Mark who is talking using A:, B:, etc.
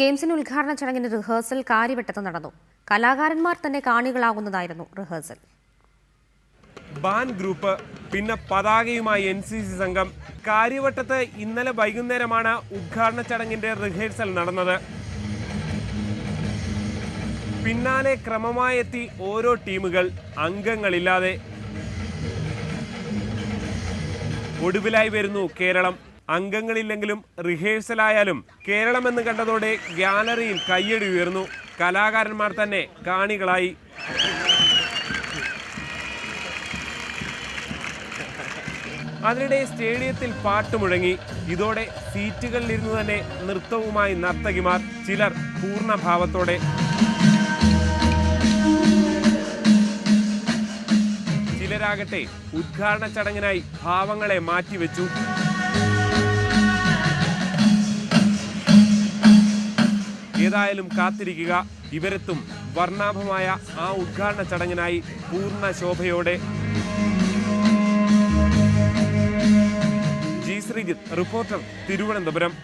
A: ഗെയിംസിന്റെ ഉദ്ഘാടന ചടങ്ങിന് റിഹേഴ്സൽ കാര്യവട്ടത്ത് നടന്നു. കലാകാരന്മാർ തന്നെ കാണികളാകുന്നതായിരുന്നു റിഹേഴ്സൽ.
B: ബാൻ ഗ്രൂപ്പ് പിന്നെ പതാകയുമായി എൻ സി സി സംഘം കാര്യവട്ടത്ത് ഇന്നലെ വൈകുന്നേരമാണ് ഉദ്ഘാടന ചടങ്ങിന്റെ റിഹേഴ്സൽ നടന്നത്. പിന്നാലെ ക്രമമായെത്തി ഓരോ ടീമുകൾ അംഗങ്ങളില്ലാതെ. ഒടുവിലായി വരുന്നു കേരളം. അംഗങ്ങളില്ലെങ്കിലും റിഹേഴ്സലായാലും കേരളമെന്ന് കണ്ടതോടെ ഗ്യാലറിയിൽ കയ്യടി ഉയർന്നു. കലാകാരന്മാർ തന്നെ കാണികളായി. അതിനിടെ സ്റ്റേഡിയത്തിൽ പാട്ട് മുഴങ്ങി ഇതോടെ സീറ്റുകളിലിരുന്ന് തന്നെ നൃത്തവുമായി നർത്തകിമാർ ചിലർ പൂർണഭാവത്തോടെ. ചിലരാകട്ടെ ഉദ്ഘാടന ചടങ്ങിനായി ഭാവങ്ങളെ മാറ്റിവെച്ചു. ഏതായാലും കാത്തിരിക്കുക. ഇവരെത്തും വർണാഭമായ ആ ഉദ്ഘാടന ചടങ്ങിനായി പൂർണ ശോഭയോടെ. G Sreejith reporter Thiruvananthapuram.